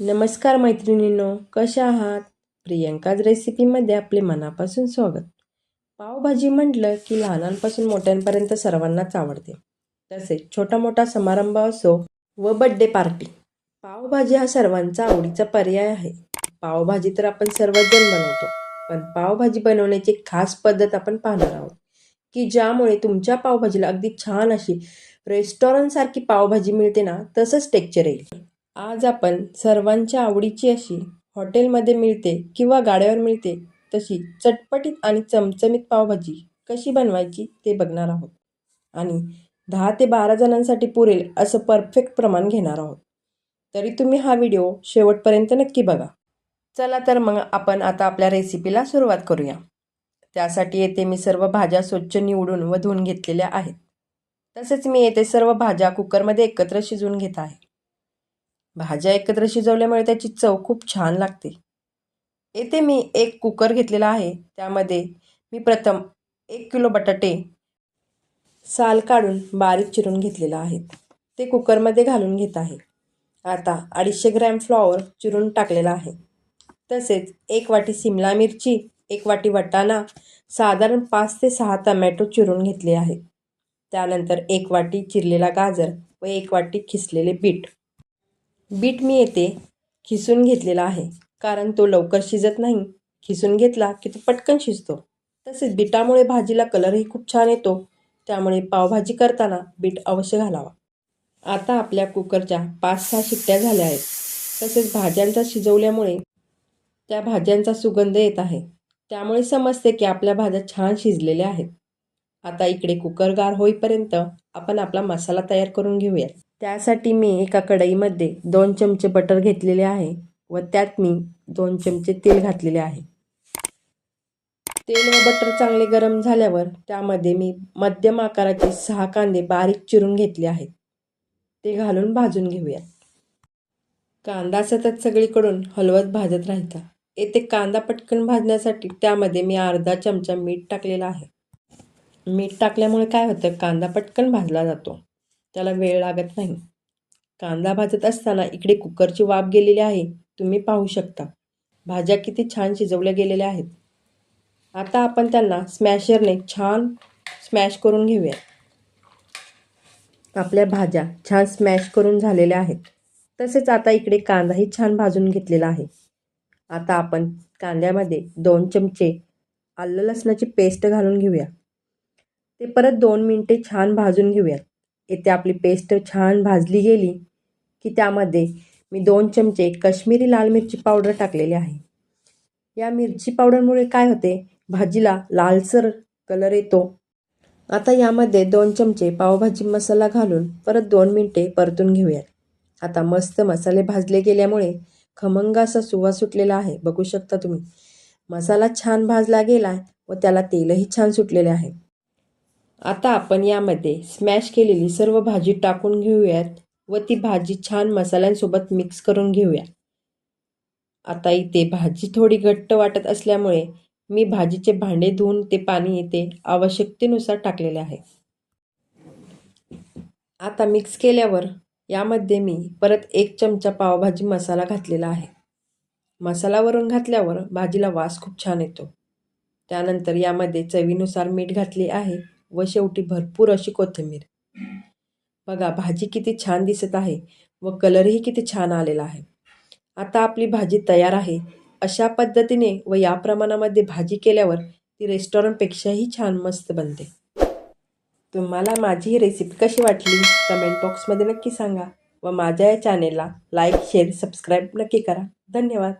नमस्कार मैत्रिणींनो कशा आहात? प्रियंकाज रेसिपीमध्ये आपले मनापासून स्वागत. पावभाजी म्हटलं की लहानांपासून मोठ्यांपर्यंत सर्वांनाच आवडते. तसेच छोटा मोठा समारंभ असो व बड्डे पार्टी पावभाजी हा सर्वांचा आवडीचा पर्याय आहे. पावभाजी तर आपण सर्वजण बनवतो. पण पावभाजी बनवण्याची एक खास पद्धत आपण पाहणार आहोत. की ज्यामुळे तुमच्या पावभाजीला अगदी छान अशी रेस्टॉरंटसारखी पावभाजी मिळते ना तसंच टेक्चर येईल. आज आपण सर्वांच्या आवडीची अशी हॉटेलमध्ये मिळते किंवा गाड्यावर मिळते तशी चटपटीत आणि चमचमीत पावभाजी कशी बनवायची ते बघणार आहोत. आणि दहा ते बारा जणांसाठी पुरेल असं परफेक्ट प्रमाण घेणार आहोत. तरी तुम्ही हा व्हिडिओ शेवटपर्यंत नक्की बघा. चला तर मग आपण आता आपल्या रेसिपीला सुरुवात करूया. त्यासाठी येथे मी सर्व भाज्या स्वच्छ निवडून व धुवून घेतलेल्या आहेत. तसेच मी येथे सर्व भाज्या कुकरमध्ये एकत्र शिजवून घेत आहे. भाज्या एकत्र शिजवल्यामुळे त्याची चव खूप छान लागते. येथे मी एक कुकर घेतलेला आहे. त्यामध्ये मी प्रथम एक किलो बटाटे साल काढून बारीक चिरून घेतलेला आहे. ते कुकरमध्ये घालून घेत आहे. आता अडीचशे ग्रॅम फ्लॉवर चिरून टाकलेला आहे. तसेच एक वाटी सिमला मिरची एक वाटी वटाणा साधारण पाच ते सहा टमॅटो चिरून घेतले आहेत त्यानंतर एक वाटी चिरलेला गाजर व एक वाटी खिसलेले बीट बीट मी येते खिसून घेतलेला आहे. कारण तो लवकर शिजत नाही. खिसून घेतला की तो पटकन शिजतो. तसेच बीटामुळे भाजीला कलरही खूप छान येतो. त्यामुळे पावभाजी करताना बीट अवश्य घालावा. आता आपल्या कुकरच्या पाच सहा शिट्ट्या झाल्या आहेत. तसेच भाज्यांचा शिजवल्यामुळे त्या भाज्यांचा सुगंध येत आहे. त्यामुळे समजते की आपल्या भाज्या छान शिजलेल्या आहेत. आता इकडे कुकर गार होईपर्यंत आपण आपला मसाला तयार करून घेऊयात. त्यासाठी मी एका कढईमध्ये दोन चमचे बटर घेतलेले आहे व त्यात मी दोन चमचे तेल घातलेले आहे. तेल व बटर चांगले गरम झाल्यावर त्यामध्ये मी मध्यम आकाराचे सहा कांदे बारीक चिरून घेतले आहेत. ते घालून भाजून घेऊयात. कांदा सतत सगळीकडून हलवत भाजत राहायचा येथे कांदा पटकन भाजण्यासाठी त्यामध्ये मी अर्धा चमचा मीठ टाकलेला आहे. मीठ टाकल्यामुळे काय होतं? कांदा पटकन भाजला जातो. त्याला वेळ लागत नाही. कांदा भाजत असताना इकडे कुकरची वाफ गेलेली आहे. तुम्ही पाहू शकता. भाज्या किती छान शिजवल्या गेलेल्या आहेत. आता आपण त्यांना स्मॅशरने छान स्मॅश करून घेऊया. आपल्या भाज्या छान स्मॅश करून झालेल्या आहेत. तसेच आता इकडे कांदाही छान भाजून घेतलेला आहे. आता आपण कांद्यामध्ये दोन चमचे आलं लसणाची पेस्ट घालून घेऊया. ते परत दोन मिनटे छान भाजून घेऊयात. इथे आपली पेस्ट छान भाजली गेली की त्यामध्ये मी दोन चमचे कश्मीरी लाल मिरची पावडर टाकलेली आहे. या मिरची पावडरमुळे काय होते? भाजीला लालसर कलर येतो. आता यामध्ये दोन चमचे पावभाजी मसाला घालून परत दोन मिनटे परतून घेऊयात. आता मस्त मसाले भाजले गेल्यामुळे खमंग असा सुवास सुटलेला आहे. बघू शकता तुम्ही. मसाला छान भाजला गेला व त्याला तेलही छान सुटलेले आहे. आता आपण यामध्ये स्मॅश केलेली सर्व भाजी टाकून घेऊयात व ती भाजी छान मसाल्यांसोबत मिक्स करून घेऊया. आता इथे भाजी थोडी घट्ट वाटत असल्यामुळे मी भाजीचे भांडे धुवून ते पाणी येते आवश्यकतेनुसार टाकलेले आहे. आता मिक्स केल्यावर यामध्ये मी परत एक चमचा पावभाजी मसाला घातलेला आहे. मसालावरून घातल्यावर भाजीला वास खूप छान येतो. त्यानंतर यामध्ये चवीनुसार मीठ घातले आहे. व शेवटी भरपूर अशी कोथिंबीर. बघा भाजी किती छान दिसत आहे व कलरही किती छान आलेला आहे. आता आपली भाजी तयार आहे. अशा पद्धतीने व या प्रमाणामध्ये भाजी केल्यावर ती रेस्टॉरंटपेक्षाही छान मस्त बनते. तुम्हाला माझी ही रेसिपी कशी वाटली कमेंट बॉक्समध्ये नक्की सांगा व माझ्या या चॅनेलला लाईक शेअर सबस्क्राईब नक्की करा. धन्यवाद.